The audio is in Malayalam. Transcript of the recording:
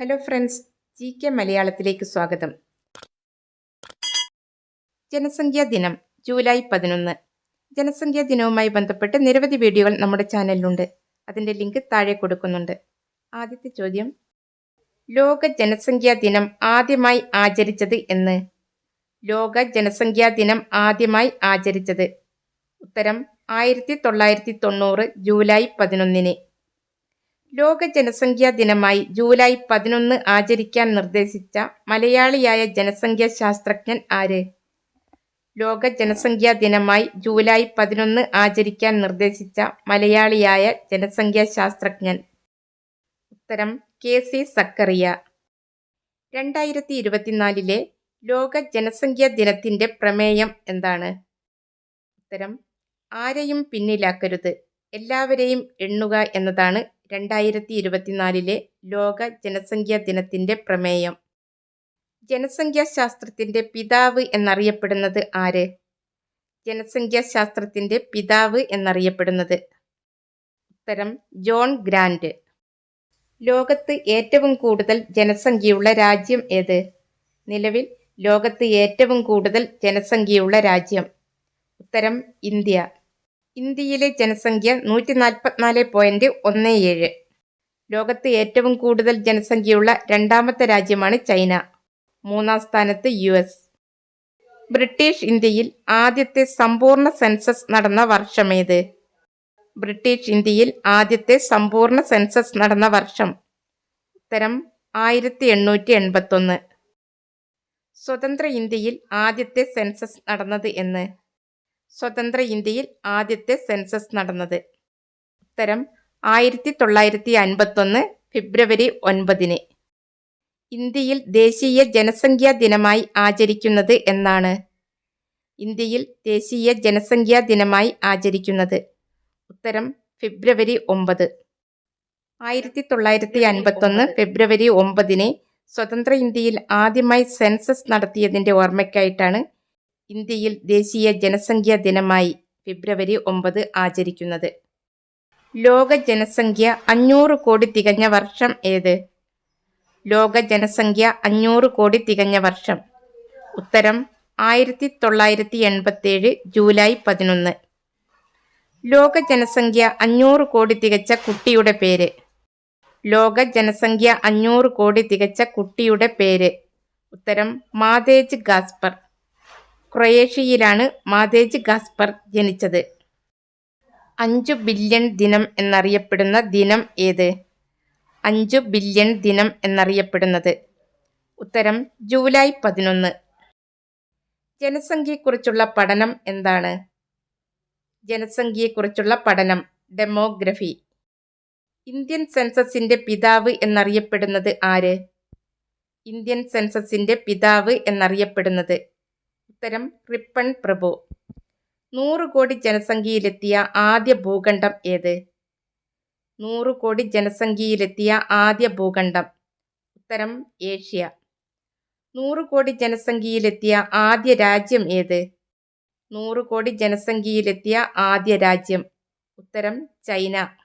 ഹലോ ഫ്രണ്ട്സ് ജി കെ മലയാളത്തിലേക്ക് സ്വാഗതം. ജനസംഖ്യാ ദിനം ജൂലൈ പതിനൊന്ന്. ജനസംഖ്യാ ദിനവുമായി ബന്ധപ്പെട്ട് നിരവധി വീഡിയോകൾ നമ്മുടെ ചാനലിലുണ്ട്. അതിന്റെ ലിങ്ക് താഴെ കൊടുക്കുന്നുണ്ട്. ആദ്യത്തെ ചോദ്യം ലോക ജനസംഖ്യാ ദിനം ആദ്യമായി ആചരിച്ചത് എന്ന്. ലോക ജനസംഖ്യാ ദിനം ആദ്യമായി ആചരിച്ചത്. ഉത്തരം ആയിരത്തി തൊള്ളായിരത്തി തൊണ്ണൂറ് ജൂലൈ പതിനൊന്നിന്. ലോക ജനസംഖ്യാ ദിനമായി ജൂലൈ പതിനൊന്ന് ആചരിക്കാൻ നിർദ്ദേശിച്ച മലയാളിയായ ജനസംഖ്യാ ശാസ്ത്രജ്ഞൻ ആര്? ലോക ജനസംഖ്യാ ദിനമായി ജൂലൈ പതിനൊന്ന് ആചരിക്കാൻ നിർദ്ദേശിച്ച മലയാളിയായ ജനസംഖ്യാ ശാസ്ത്രജ്ഞൻ ഉത്തരം കെ സി സക്കറിയ. രണ്ടായിരത്തി ഇരുപത്തിനാലിലെ ലോക ജനസംഖ്യാ ദിനത്തിന്റെ പ്രമേയം എന്താണ്? ഉത്തരം ആരെയും പിന്നിലാക്കരുത് എല്ലാവരെയും എണ്ണുക എന്നതാണ് രണ്ടായിരത്തി ഇരുപത്തിനാലിലെ ലോക ജനസംഖ്യാ ദിനത്തിന്റെ പ്രമേയം. ജനസംഖ്യാശാസ്ത്രത്തിന്റെ പിതാവ് എന്നറിയപ്പെടുന്നത് ആര്? ജനസംഖ്യാശാസ്ത്രത്തിന്റെ പിതാവ് എന്നറിയപ്പെടുന്നത്. ഉത്തരം ജോൺ ഗ്രാൻഡ് ലോകത്ത് ഏറ്റവും കൂടുതൽ ജനസംഖ്യയുള്ള രാജ്യം ഏത്? നിലവിൽ ലോകത്ത് ഏറ്റവും കൂടുതൽ ജനസംഖ്യയുള്ള രാജ്യം. ഉത്തരം ഇന്ത്യ. ഇന്ത്യയിലെ ജനസംഖ്യ നൂറ്റി നാൽപ്പത്തിനാല് പോയിന്റ് ഒന്ന് ഏഴ്. ലോകത്ത് ഏറ്റവും കൂടുതൽ ജനസംഖ്യയുള്ള രണ്ടാമത്തെ രാജ്യമാണ് ചൈന. മൂന്നാം സ്ഥാനത്ത് യു എസ്. ബ്രിട്ടീഷ് ഇന്ത്യയിൽ ആദ്യത്തെ സമ്പൂർണ സെൻസസ് നടന്ന വർഷമേത് ബ്രിട്ടീഷ് ഇന്ത്യയിൽ ആദ്യത്തെ സമ്പൂർണ സെൻസസ് നടന്ന വർഷം. ഉത്തരം ആയിരത്തി എണ്ണൂറ്റി എൺപത്തൊന്ന്. സ്വതന്ത്ര ഇന്ത്യയിൽ ആദ്യത്തെ സെൻസസ് നടന്നത് എന്ന്? സ്വതന്ത്ര ഇന്ത്യയിൽ ആദ്യത്തെ സെൻസസ് നടന്നത്. ഉത്തരം ആയിരത്തി തൊള്ളായിരത്തി അൻപത്തൊന്ന് ഫെബ്രുവരി ഒൻപതിന്. ഇന്ത്യയിൽ ദേശീയ ജനസംഖ്യാ ദിനമായി ആചരിക്കുന്നത് എന്നാണ്. ഇന്ത്യയിൽ ദേശീയ ജനസംഖ്യാ ദിനമായി ആചരിക്കുന്നത്. ഉത്തരം ഫെബ്രുവരി ഒമ്പത് ആയിരത്തി തൊള്ളായിരത്തി അൻപത്തൊന്ന് ഫെബ്രുവരി ഒമ്പതിന് സ്വതന്ത്ര ഇന്ത്യയിൽ ആദ്യമായി സെൻസസ് നടത്തിയതിന്റെ ഓർമ്മയ്ക്കായിട്ടാണ് ഇന്ത്യയിൽ ദേശീയ ജനസംഖ്യാ ദിനമായി ഫെബ്രുവരി ഒമ്പത് ആചരിക്കുന്നത്. ലോക ജനസംഖ്യ അഞ്ഞൂറ് കോടി തികഞ്ഞ വർഷം ഏത്? ലോക ജനസംഖ്യ അഞ്ഞൂറ് കോടി തികഞ്ഞ വർഷം. ഉത്തരം ആയിരത്തി തൊള്ളായിരത്തി എൺപത്തേഴ് ജൂലൈ പതിനൊന്ന്. ലോക ജനസംഖ്യ അഞ്ഞൂറ് കോടി തികച്ച കുട്ടിയുടെ പേര്. ലോക ജനസംഖ്യ അഞ്ഞൂറ് കോടി തികച്ച കുട്ടിയുടെ പേര്. ഉത്തരം മാതേജ് ഗാസ്പർ. ക്രൊയേഷ്യയിലാണ് മാതേജ് ഗാസ്പർ ജനിച്ചത്. അഞ്ചു ബില്യൺ ദിനം എന്നറിയപ്പെടുന്ന ദിനം ഏത്? അഞ്ചു ബില്യൺ ദിനം എന്നറിയപ്പെടുന്നത്. ഉത്തരം ജൂലൈ പതിനൊന്ന്. ജനസംഖ്യയെക്കുറിച്ചുള്ള പഠനം എന്താണ്? ജനസംഖ്യയെക്കുറിച്ചുള്ള പഠനം ഡെമോഗ്രഫി. ഇന്ത്യൻ സെൻസസിന്റെ പിതാവ് എന്നറിയപ്പെടുന്നത് ആര്? ഇന്ത്യൻ സെൻസസിന്റെ പിതാവ് എന്നറിയപ്പെടുന്നത് ഉത്തരം റിപ്പൺ പ്രഭു. നൂറ് കോടി ജനസംഖ്യയിലെത്തിയ ആദ്യ ഭൂഖണ്ഡം ഏത്? നൂറ് കോടി ജനസംഖ്യയിലെത്തിയ ആദ്യ ഭൂഖണ്ഡം. ഉത്തരം ഏഷ്യ. നൂറ് കോടി ജനസംഖ്യയിലെത്തിയ ആദ്യ രാജ്യം ഏത്? നൂറ് കോടി ജനസംഖ്യയിലെത്തിയ ആദ്യ രാജ്യം. ഉത്തരം ചൈന.